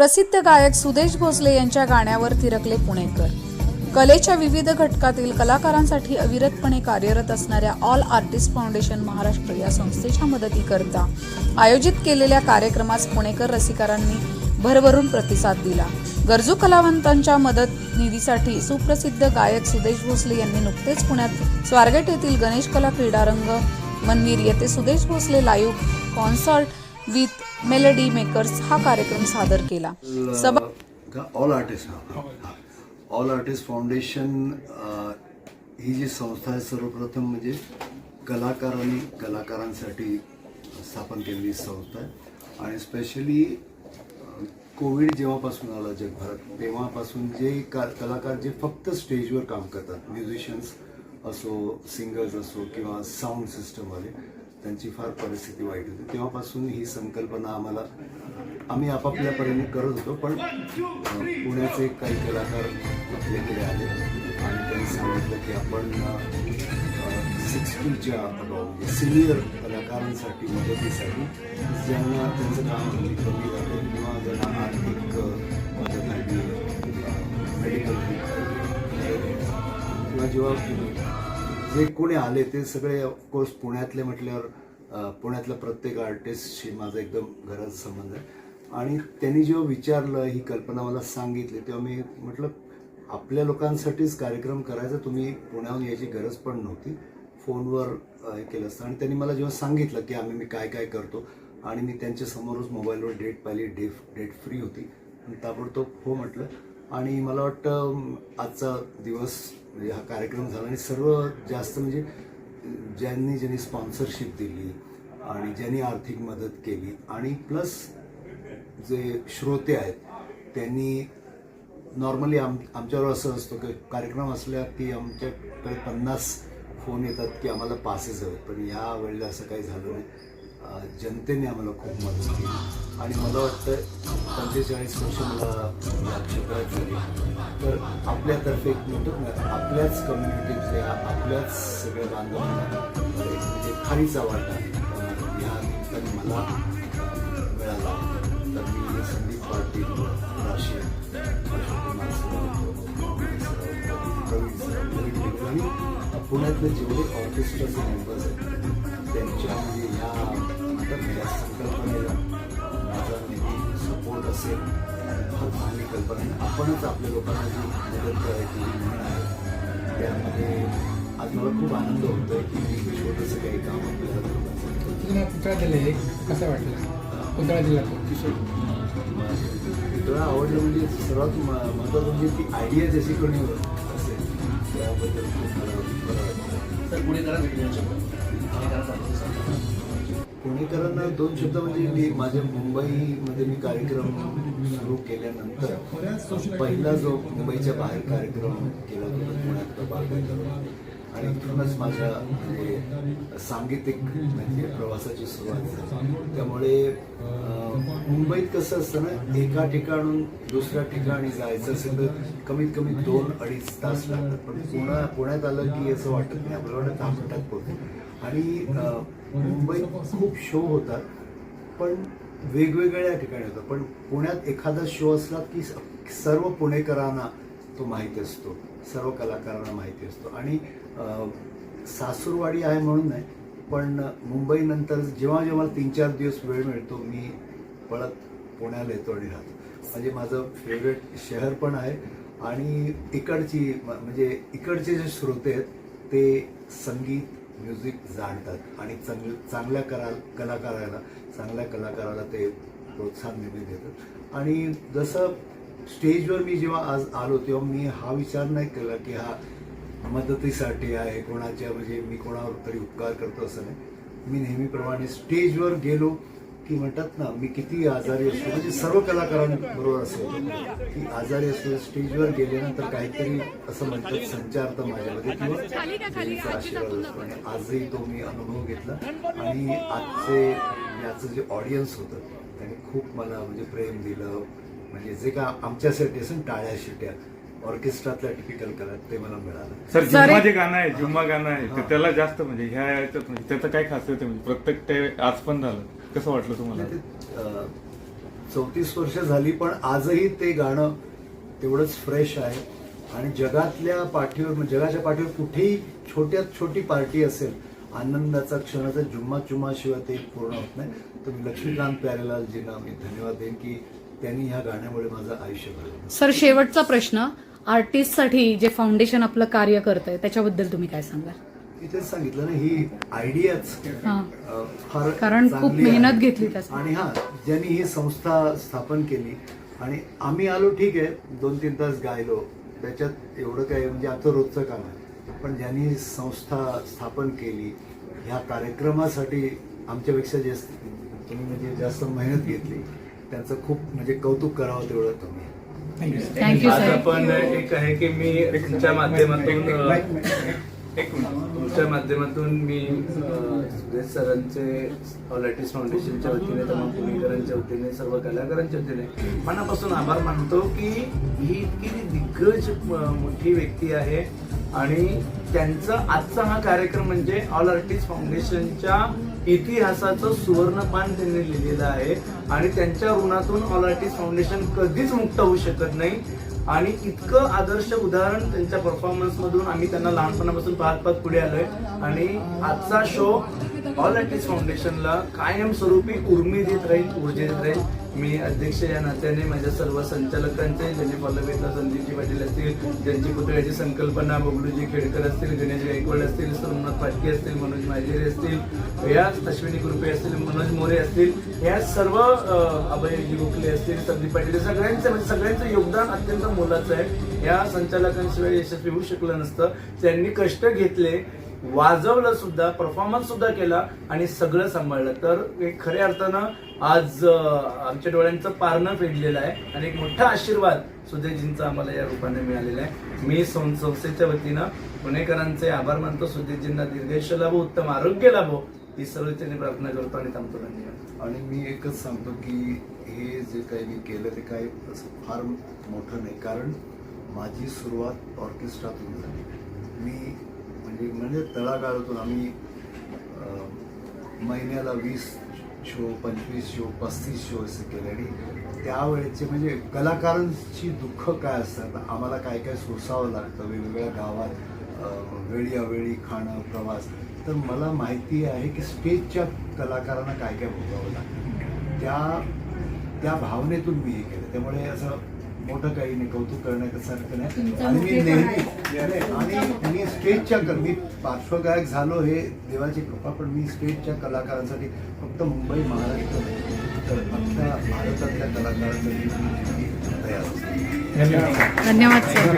प्रसिद्ध गायक सुदेश भोसले यांच्या गाण्यावर थिरकले पुणेकर. कलेच्या विविध घटकातील कलाकारांसाठी अविरतपणे कार्यरत असणाऱ्या ऑल आर्टिस्ट फाउंडेशन महाराष्ट्र या संस्थेच्या मदतीकरता आयोजित केलेल्या कार्यक्रमास पुणेकर रसिकारांनी भरभरून प्रतिसाद दिला. गरजू कलावंतांच्या मदत निधीसाठी सुप्रसिद्ध गायक सुदेश भोसले यांनी नुकतेच पुण्यात स्वारगेट येथील गणेश कला क्रीडारंग मंदिर येथे Sudesh Bhosale live concert with melody makers हा कार्यक्रम सादर केला. सभा all artist all artist foundation ही. जी संस्था आहे सर्वप्रथम म्हणजे कलाकारांनी कलाकारांसाठी स्थापन केलेली संस्था आहे. आणि स्पेशली कोविड जेव्हापासून आला जगभरात तेव्हापासून जे का कलाकार जे फक्त स्टेजवर काम करतात म्युझिशियन्स असो सिंगर्स असो किंवा साऊंड सिस्टमवाले त्यांची फार परिस्थिती वाईट होती. तेव्हापासून ही संकल्पना आम्हाला आम्ही आपापल्या परीने करत होतो पण पुण्याचे काही कलाकार आपल्याकडे आले आणि त्यांनी सांगितलं की आपण सिक्स्टीच्या म्हणजे सिनियर कलाकारांसाठी मदतीसाठी ज्यांना त्यांचं काम कमी झालं किंवा ज्यांना आर्थिक मदत हवी मेडिकल किंवा जेव्हा जे कोणी आले ते सगळे ऑफकोर्स पुण्यातले म्हटल्यावर पुण्यातल्या प्रत्येक आर्टिस्टशी माझा एकदम घराचा संबंध आहे. आणि त्यांनी जेव्हा विचारलं ही कल्पना मला सांगितली तेव्हा मी म्हटलं आपल्या लोकांसाठीच कार्यक्रम करायचा तुम्ही पुण्याहून यायची गरज पण नव्हती. फोनवर हे केलं असतं. आणि त्यांनी मला जेव्हा सांगितलं की आम्ही मी काय काय करतो आणि मी त्यांच्या समोरच मोबाईलवर डेट पाहिली डेट डेट फ्री होती. आणि ताबडतोब हो म्हटलं. आणि मला वाटतं आजचा दिवस म्हणजे हा कार्यक्रम झाला आणि सर्व जास्त म्हणजे ज्यांनी ज्यांनी स्पॉन्सरशिप दिली आणि ज्यांनी आर्थिक मदत केली आणि प्लस जे श्रोते आहेत त्यांनी नॉर्मली आम आमच्यावर असं असतं की कार्यक्रम असल्या की आमच्याकडे पन्नास फोन येतात की आम्हाला पासेस हवेत. पण या वेळेला असं काही झालं नाही. जनतेने आम्हाला खूप मदत केली. आणि मला वाटतं पंचेचाळीस वर्ष मला या क्षेत्रात गेली तर आपल्यातर्फे एक म्हणतो ना आपल्याच कम्युनिटीतल्या आपल्याच सगळ्या बांधवांना म्हणजे खारीचा वाटा या निमित्ताने मला मिळाला. तर मी संदीप पाटील राशी अशोक कुमार सर, प्रवीण सर, प्रवीण आणि पुण्यातले जेवढे ऑर्केस्ट्राचे मेंबर्स आहेत त्यांच्या म्हणजे ह्या म्हणतात ना, या संकल्पनेला माझा नेहमी सपोर्ट असेल फार चांगली कल्पना आहे. आपणच आपल्या लोकांना जी मदत करायची जी म्हण आहे त्यामध्ये आज मला खूप आनंद होतोय की मी छोटंसं काही काम आपल्याला करू तुम्हाला पुतळा दिले एक कसा वाटला? पुतळा दिला तुला आवडलं म्हणजे सर्वात महत्त्वाचं म्हणजे ती आयडिया जशी कोणी असेल त्याबद्दल खूप मला तर पुढे करा पुणेकरांना दोन शब्द म्हणजे मी माझ्या मुंबईमध्ये मी कार्यक्रम सुरू केल्यानंतर पहिला जो मुंबईच्या बाहेर कार्यक्रम केला होता पुण्यात पुण्यातला आणि इथूनच माझ्या म्हणजे सांगीतिक म्हणजे प्रवासाची सुरुवात झाली. त्यामुळे मुंबईत कसं असतं ना एका ठिकाणून दुसऱ्या ठिकाणी जायचं असेल तर कमीत कमी दोन अडीच तास लागतात. पण पुण्या पुण्यात आलं की असं वाटत नाही. आपल्याला वाटतं दहा मिनिटात पोहोचतो आणि मुंबईत खूप शो होतात पण वेगवेगळ्या ठिकाणी होतात. पण पुण्यात एखादा शो असला की सर्व पुणेकरांना तो माहिती असतो. सर्व कलाकारांना माहिती असतो. आणि सासूरवाडी आहे म्हणून नाही पण मुंबईनंतर जेव्हा जेव्हा तीन चार दिवस वेळ मिळतो मी पळत पुण्याला येतो आणि राहतो. म्हणजे माझं फेवरेट शहर पण आहे आणि इकडची म्हणजे इकडचे जे श्रोते आहेत ते संगीत म्युझिक जाणतात आणि चांगल चांगल्या करा कलाकाराला चांगल्या कलाकाराला ते प्रोत्साहन नेहमी देतात आणि जसं स्टेजवर मी जेव्हा आज आलो तेव्हा मी हा विचार नाही केला की हा मदतीसाठी आहे कोणाच्या म्हणजे मी कोणावर तरी उपकार करतो असं नाही. मी नेहमीप्रमाणे स्टेजवर गेलो की म्हणतात ना मी किती आजारी असतो. म्हणजे सर्व कलाकारांबरोबर असं होतं. की आजारी असतो स्टेजवर गेल्यानंतर काहीतरी असं म्हणतात संचार तर माझ्यामध्ये किंवा आशीर्वाद असतो. आणि आजही तो मी अनुभव घेतला. आणि आजचे याचं जे ऑडियन्स होतं त्याने खूप मला म्हणजे प्रेम दिलं. म्हणजे जे का आमच्यासाठी असं टाळ्या शिट्या. ऑर्केस्ट्रातल्या टिपिकल कला ते मला मिळालं. सर जुम्मा जे गाणं आहे जुम्मा गाणं आहे हा. तर त्याला जास्त म्हणजे ह्या याच्यात म्हणजे त्याचं काय खासियत आहे? म्हणजे प्रत्येक ते आज पण झालं. कसं वाटलं तुम्हाला? म्हणजे ते चौतीस वर्ष झाली पण आजही ते गाणं तेवढंच फ्रेश आहे. आणि जगातल्या पाठीवर म्हणजे जगाच्या पाठीवर कुठेही छोट्यात छोटी पार्टी असेल आनंदाचा क्षणाचा जुम्मा चुम्माशिवाय ते पूर्ण होत नाही. तर मी लक्ष्मीकांत प्यारेलालजींना मी धन्यवाद देईन की त्यांनी ह्या गाण्यामुळे माझं आयुष्य घडवलं. सर शेवटचा प्रश्न. आर्टिस्टसाठी जे फाउंडेशन आपलं कार्य करतंय त्याच्याबद्दल तुम्ही काय सांगाल इथेच सांगितलं ना ही आयडियाच हां. फार कारण खूप मेहनत आहे. घेतली. आणि हा ज्यांनी ही संस्था स्थापन केली आणि आम्ही आलो ठीक आहे दोन तीन तास गायलो त्याच्यात एवढं काय म्हणजे आमचं रोजचं काम आहे पण ज्यांनी ही संस्था स्थापन केली ह्या कार्यक्रमासाठी आमच्यापेक्षा जास्त तुम्ही म्हणजे जास्त मेहनत घेतली त्यांचं खूप म्हणजे कौतुक करावं तेवढं कमी आहे. थँक्यू आज सर आपण एक आहे की मी तुमच्या माध्यमातून तुमच्या माध्यमातून मी सुरेश सरांचे ऑल आर्टिस्ट फाउंडेशनच्या वतीने तमाम पुणेकरांच्या वतीने सर्व कलाकारांच्या वतीने मनापासून आभार मानतो की ही इतकी दिग्गज मोठी व्यक्ती आहे आणि त्यांचा आजचा हा कार्यक्रम म्हणजे ऑल आर्टिस्ट फाउंडेशनच्या इतिहासाचं सुवर्णपान त्यांनी लिहिलेलं आहे आणि त्यांच्या ऋणातून ऑल आर्टिस्ट फाउंडेशन कधीच मुक्त होऊ शकत नाही. आणि इतकं आदर्श उदाहरण त्यांच्या परफॉर्मन्स मधून आम्ही त्यांना लहानपणापासून पाहत पाहत पुढे आलोय. आणि आजचा शो ऑल आर्टिस्ट फाउंडेशनला कायमस्वरूपी उर्मी देत राहील ऊर्जा देत राहील. मी अध्यक्ष या नात्याने माझ्या सर्व संचालकांचे ज्यांनी फॉलोवेतला संदीपजी पाटील असतील ज्यांची पुतळ्याची संकल्पना बबलूजी खेडकर असतील गणेश गायकवाड असतील सोमनाथ पाटके असतील मनोज माझेरे असतील या अश्विनी कृपे असतील मनोज मोरे असतील या सर्व अभय अभयजी गोखले असतील संदीप पाटील सगळ्यांचं म्हणजे सगळ्यांचं योगदान अत्यंत मोलाचं आहे. या संचालकांशिवाय यशस्वी होऊ शकलं नसतं. त्यांनी कष्ट घेतले. वाजवलं सुद्धा परफॉर्मन्स सुद्धा केला आणि सगळं सांभाळलं. तर एक खऱ्या अर्थानं आज आमच्या डोळ्यांचं पारणं फेडलेलं आहे आणि एक मोठा आशीर्वाद सुधीरजींचा आम्हाला या रूपाने मिळालेला आहे. मी सं- संस्थेच्या वतीनं पुणेकरांचे आभार मानतो सुधीरजींना दीर्घायुष्य लाभो उत्तम आरोग्य लाभो ही सर्वतेने प्रार्थना करतो आणि थांबतो. धन्यवाद. आणि मी एकच सांगतो की हे जे काही मी केलं ते काही असं फार मोठं नाही. कारण माझी सुरुवात ऑर्केस्ट्रातून झाली. मी म्हणजे म्हणजे तळागाळातून आम्ही महिन्याला वीस शो पंचवीस शो पस्तीस शो असे केले आणि त्यावेळेचे म्हणजे कलाकारांची दुःख काय असतात? आम्हाला काय काय सोसावं लागतं? वेगवेगळ्या गावात वेळी अवेळी खाणं प्रवास. तर मला माहिती आहे की स्टेजच्या कलाकारांना काय काय भोगावं लागतं? त्या त्या भावनेतून मी हे केलं. त्यामुळे असं मोठं काही नाही कौतुक करण्यासारखं नाही. आणि मी नेहमी आणि मी स्टेजच्या मी पार्श्वगायक झालो हे देवाची कृपा पण मी स्टेजच्या कलाकारांसाठी फक्त मुंबई महाराष्ट्र नाही तर अख्ख्या भारतातल्या कलाकारांसाठी तयार असतो. धन्यवाद. धन्यवाद सर.